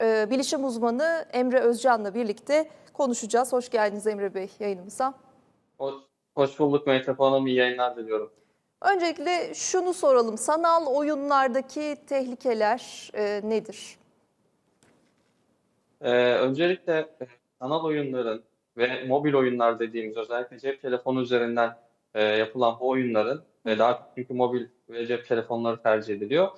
e, bilişim uzmanı Emre Özcan'la birlikte konuşacağız. Hoş geldiniz Emre Bey yayınımıza. Hoş, hoş bulduk Mehtap Hanım. İyi yayınlar diliyorum. Öncelikle şunu soralım. Sanal oyunlardaki tehlikeler e, nedir? Ee, öncelikle e, sanal oyunların ve mobil oyunlar dediğimiz özellikle cep telefonu üzerinden e, yapılan bu oyunların e, daha çünkü mobil ve cep telefonları tercih ediliyor.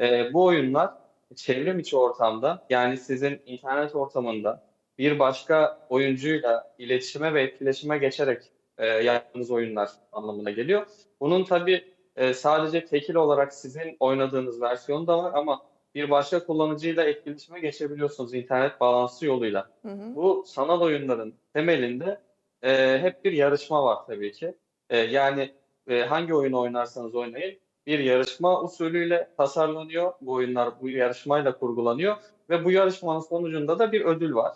E, bu oyunlar çevrim içi ortamda yani sizin internet ortamında bir başka oyuncuyla iletişime ve etkileşime geçerek e, yaptığınız oyunlar anlamına geliyor. Bunun tabii e, sadece tekil olarak sizin oynadığınız versiyonu da var ama bir başka kullanıcıyla etkileşime geçebiliyorsunuz internet bağlantısı yoluyla. Hı hı. Bu sanal oyunların temelinde e, hep bir yarışma var tabii ki. E, yani e, hangi oyunu oynarsanız oynayın bir yarışma usulüyle tasarlanıyor. Bu oyunlar bu yarışmayla kurgulanıyor ve bu yarışmanın sonucunda da bir ödül var.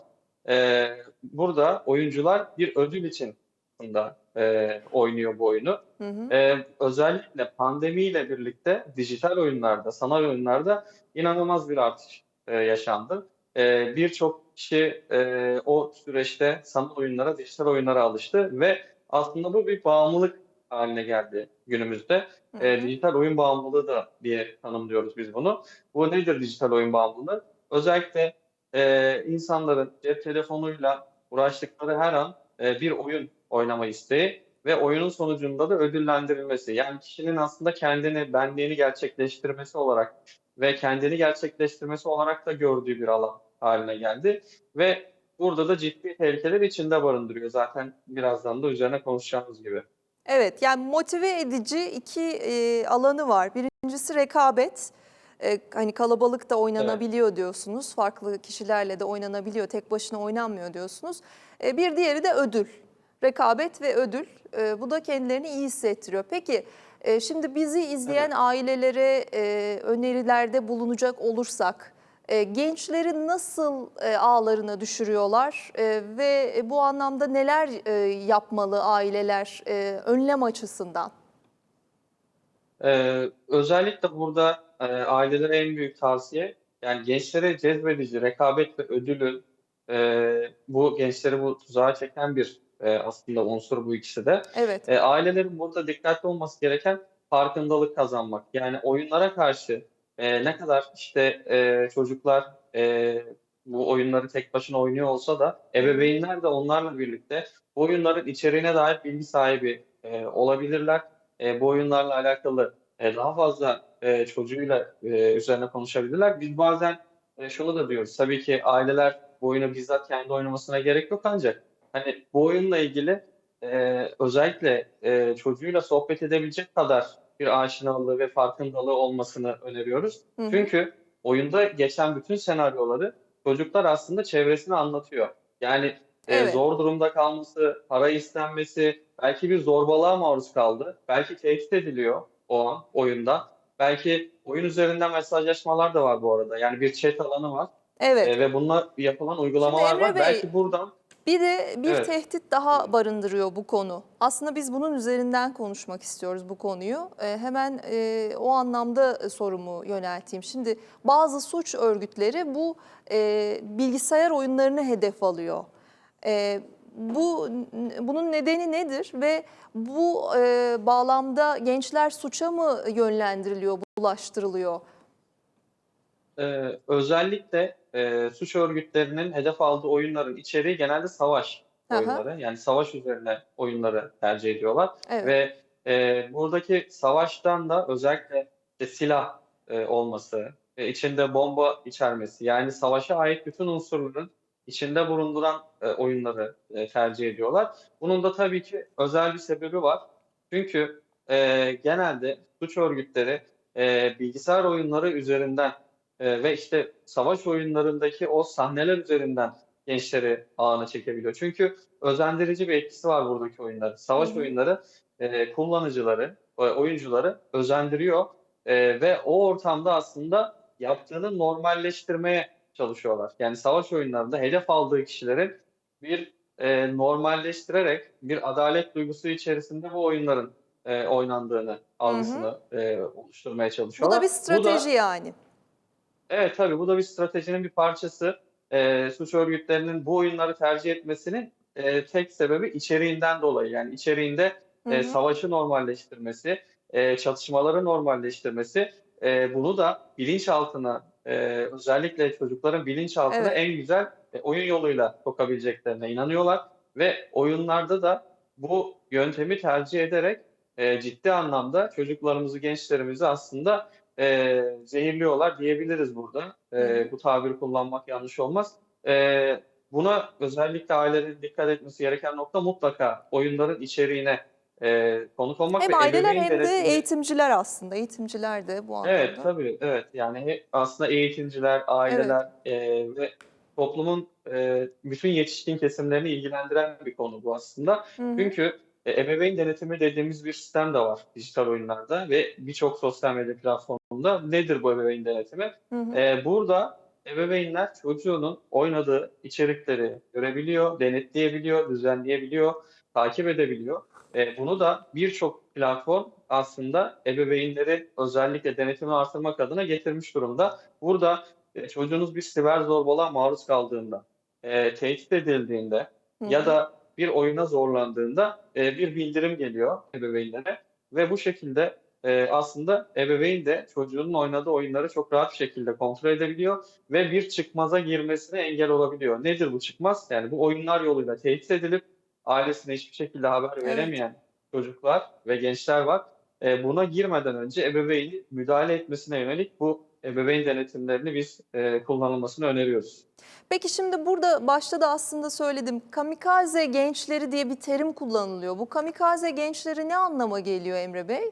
E, burada oyuncular bir ödül için aslında e, oynuyor bu oyunu. Hı hı. Ee, özellikle pandemiyle birlikte dijital oyunlarda, sanal oyunlarda inanılmaz bir artış e, yaşandı. Ee, birçok kişi e, o süreçte sanal oyunlara, dijital oyunlara alıştı ve aslında bu bir bağımlılık haline geldi günümüzde. Hı E, dijital oyun bağımlılığı da diye tanımlıyoruz biz bunu. Bu nedir dijital oyun bağımlılığı? Özellikle e, insanların cep telefonuyla uğraştıkları her an e, bir oyun oynama isteği ve oyunun sonucunda da ödüllendirilmesi. Yani kişinin aslında kendini, benliğini gerçekleştirmesi olarak ve kendini gerçekleştirmesi olarak da gördüğü bir alan haline geldi. Ve burada da ciddi tehlikeler içinde barındırıyor. Zaten birazdan da üzerine konuşacağımız gibi. Evet, yani motive edici iki e, alanı var. Birincisi rekabet. E, hani kalabalık da oynanabiliyor diyorsunuz. Farklı kişilerle de oynanabiliyor. Tek başına oynanmıyor diyorsunuz. E, bir diğeri de ödül. Rekabet ve ödül. E, bu da kendilerini iyi hissettiriyor. Peki e, şimdi bizi izleyen Evet. ailelere e, önerilerde bulunacak olursak e, gençleri nasıl e, ağlarına düşürüyorlar e, ve bu anlamda neler e, yapmalı aileler e, önlem açısından? Ee, özellikle burada e, ailelere en büyük tavsiye yani gençlere cezbedici rekabet ve ödülün e, bu gençleri bu tuzağa çeken bir e, aslında unsur bu ikisi de. Evet. E, ailelerin burada dikkatli olması gereken farkındalık kazanmak. Yani oyunlara karşı e, ne kadar işte e, çocuklar e, bu oyunları tek başına oynuyor olsa da ebeveynler de onlarla birlikte bu oyunların içeriğine dair bilgi sahibi e, olabilirler. E, bu oyunlarla alakalı e, daha fazla e, çocuğuyla e, üzerine konuşabilirler. Biz bazen e, şunu da diyoruz. Tabii ki aileler bu oyunu bizzat kendi oynamasına gerek yok ancak hani bu oyunla ilgili e, özellikle e, çocuğuyla sohbet edebilecek kadar bir aşinalığı ve farkındalığı olmasını öneriyoruz. Hı hı. Çünkü oyunda geçen bütün senaryoları çocuklar aslında çevresine anlatıyor. Yani e, Evet. zor durumda kalması, para istenmesi, belki bir zorbalığa maruz kaldı, belki tehdit ediliyor o an oyunda. Belki oyun üzerinden mesajlaşmalar da var bu arada. Yani bir chat alanı var Evet. e, ve bununla yapılan uygulamalar Emre var. Bey, Belki buradan Bir de bir Evet. tehdit daha barındırıyor bu konu. Aslında biz bunun üzerinden konuşmak istiyoruz bu konuyu. Ee, hemen e, o anlamda e, sorumu yönelteyim. Şimdi bazı suç örgütleri bu e, bilgisayar oyunlarını hedef alıyor. E, bu bunun nedeni nedir ve bu e, bağlamda gençler suça mı yönlendiriliyor, bulaştırılıyor? Ee, özellikle e, suç örgütlerinin hedef aldığı oyunların içeriği genelde savaş Aha. oyunları. Yani savaş üzerine oyunları tercih ediyorlar. Evet. Ve e, buradaki savaştan da özellikle işte silah e, olması ve içinde bomba içermesi yani savaşa ait bütün unsurların içinde bulunduran e, oyunları e, tercih ediyorlar. Bunun da tabii ki özel bir sebebi var. Çünkü e, genelde suç örgütleri e, bilgisayar oyunları üzerinden e, ve işte savaş oyunlarındaki o sahneler üzerinden gençleri ağına çekebiliyor. Çünkü özendirici bir etkisi var buradaki oyunların. Savaş Hı hı. oyunları e, kullanıcıları, e, oyuncuları özendiriyor E, ve o ortamda aslında yaptığını normalleştirmeye çalışıyorlar. Yani savaş oyunlarında hedef aldığı kişilerin bir e, normalleştirerek bir adalet duygusu içerisinde bu oyunların e, oynandığını algısını e, oluşturmaya Bu çalışıyorlar. da bir strateji yani. Evet tabii bu da bir stratejinin bir parçası. Eee, suç örgütlerinin bu oyunları tercih etmesinin eee, tek sebebi içeriğinden dolayı. Yani içeriğinde hı. savaşı normalleştirmesi, eee, çatışmaları normalleştirmesi, eee, bunu da bilinçaltına, eee, özellikle çocukların bilinçaltına Evet. en güzel e, oyun yoluyla sokabileceklerine inanıyorlar ve oyunlarda da bu yöntemi tercih ederek eee, ciddi anlamda çocuklarımızı, gençlerimizi aslında eee, zehirliyorlar diyebiliriz burada. Eee, bu tabiri kullanmak yanlış olmaz. Eee, buna özellikle ailelerin dikkat etmesi gereken nokta mutlaka oyunların içeriğine eee, konuk olmak Hem ve aileler hem de eğitimciler aslında. Eğitimciler de bu Evet, anlamda. tabii, evet. Yani aslında eğitimciler, Evet. aileler, eee, ve toplumun, eee, bütün yetişkin kesimlerini ilgilendiren bir konu bu aslında. Hı hı. Çünkü e ebeveyn denetimi dediğimiz bir sistem de var dijital oyunlarda ve birçok sosyal medya platformunda. Nedir bu ebeveyn denetimi? Hı hı. Eee, burada ebeveynler çocuğunun oynadığı içerikleri görebiliyor, denetleyebiliyor, düzenleyebiliyor, takip edebiliyor. Eee, bunu da birçok platform aslında ebeveynleri özellikle denetimini artırmak adına getirmiş durumda. Burada, eee, çocuğunuz bir siber zorbalığa maruz kaldığında, eee, tehdit edildiğinde Hı ya da bir oyuna zorlandığında, eee, bir bildirim geliyor ebeveynlere ve bu şekilde, eee, aslında ebeveyn de çocuğunun oynadığı oyunları çok rahat bir şekilde kontrol edebiliyor ve bir çıkmaza girmesine engel olabiliyor. Nedir bu çıkmaz? Yani bu oyunlar yoluyla tehdit edilip ailesine hiçbir şekilde haber Evet. veremeyen çocuklar ve gençler var. Eee, buna girmeden önce ebeveynin müdahale etmesine yönelik bu ebeveyn denetimlerini biz, eee, kullanılmasını öneriyoruz. Peki şimdi burada başta da aslında söyledim. Kamikaze gençleri diye bir terim kullanılıyor. Bu kamikaze gençleri ne anlama geliyor Emre Bey?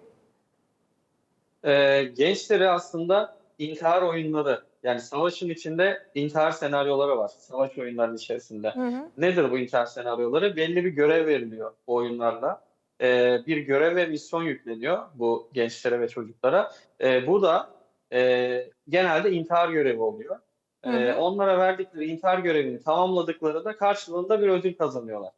Eee, gençleri aslında intihar oyunları, yani savaşın içinde intihar senaryoları var, savaş oyunlarının içerisinde. Hı hı. Nedir bu intihar senaryoları? Belli bir görev veriliyor bu oyunlarla. Eee, bir görev ve misyon yükleniyor bu gençlere ve çocuklara. Eee, bu da, eee, genelde intihar görevi oluyor. Hı hı. onlara verdikleri intihar görevini tamamladıklarında karşılığında bir ödül kazanıyorlar.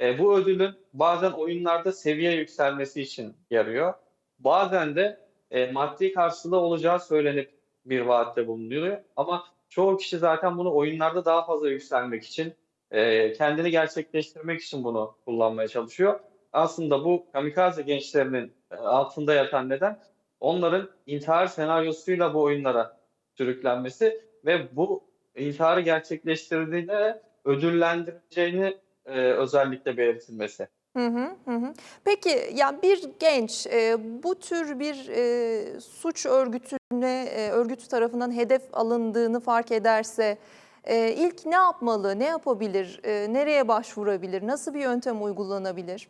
Eee, bu ödülün bazen oyunlarda seviye yükselmesi için yarıyor. Bazen de, eee, maddi karşılığı olacağı söylenip bir vaatte bulunuyor ama çoğu kişi zaten bunu oyunlarda daha fazla yükselmek için, eee, kendini gerçekleştirmek için bunu kullanmaya çalışıyor. Aslında bu kamikaze gençlerinin, eee, altında yatan neden onların intihar senaryosuyla bu oyunlara sürüklenmesi ve bu intiharı gerçekleştirdiğinde de ödüllendirileceğini, eee, özellikle belirtilmesi. Hı hı, hı. Peki ya bir genç e, bu tür bir e, suç örgütüne e, örgütü tarafından hedef alındığını fark ederse e, ilk ne yapmalı, ne yapabilir, e, nereye başvurabilir, nasıl bir yöntem uygulanabilir?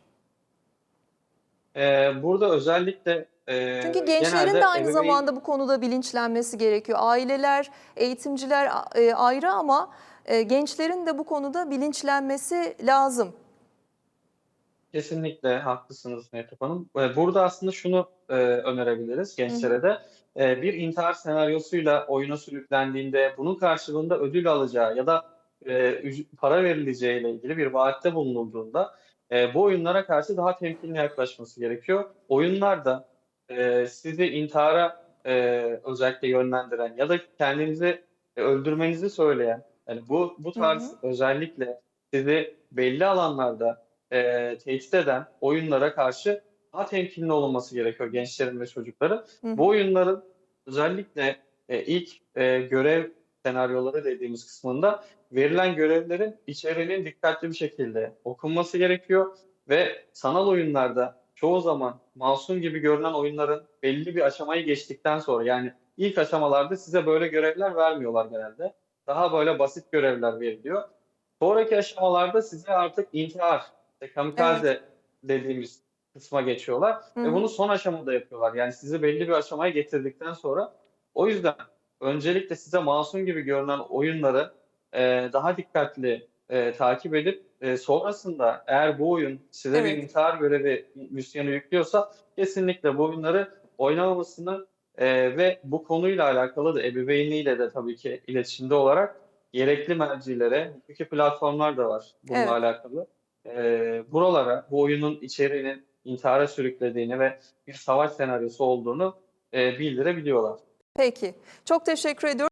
Eee, burada özellikle, eee, Çünkü gençlerin de aynı ebeveyn zamanda bu konuda bilinçlenmesi gerekiyor. Aileler, eğitimciler e, ayrı ama e, gençlerin de bu konuda bilinçlenmesi lazım. Kesinlikle haklısınız Mehtap Hanım. Eee, burada aslında şunu, eee, önerebiliriz Hı hı. gençlere de. Eee, bir intihar senaryosuyla oyuna sürüklendiğinde bunun karşılığında ödül alacağı ya da, üc para verileceğiyle ilgili bir vaatte bulunulduğunda, eee, bu oyunlara karşı daha temkinli yaklaşması gerekiyor. Oyunlarda, eee, sizi intihara, eee, özellikle yönlendiren ya da kendinizi, eee, öldürmenizi söyleyen, hani, bu bu Hı tarz hı. özellikle sizi belli alanlarda, eee, tehdit eden oyunlara karşı daha temkinli olunması gerekiyor gençlerin ve çocukların. Hı Bu oyunların özellikle, eee, ilk, eee, görev senaryoları dediğimiz kısmında verilen görevlerin içeriğinin dikkatli bir şekilde okunması gerekiyor ve sanal oyunlarda çoğu zaman masum gibi görünen oyunların belli bir aşamayı geçtikten sonra, yani ilk aşamalarda size böyle görevler vermiyorlar genelde. Daha böyle basit görevler veriliyor. Sonraki aşamalarda size artık intihar, işte Evet. kamikaze dediğimiz kısma geçiyorlar Hı ve bunu son aşamada yapıyorlar. Yani sizi belli bir aşamaya getirdikten sonra. O yüzden öncelikle size masum gibi görünen oyunları, eee, daha dikkatli, eee, takip edip, eee, sonrasında eğer bu oyun size bir Evet. intihar görevi misyonu yüklüyorsa kesinlikle bu oyunları oynamamasını, eee, ve bu konuyla alakalı da ebeveynliyle de tabii ki iletişimde olarak gerekli mercilere, hukuki platformlar da var bununla Evet. alakalı. Eee, buralara bu oyunun içeriğinin intihara sürüklediğini ve bir savaş senaryosu olduğunu, eee, bildirebiliyorlar. Peki. Çok teşekkür ediyorum.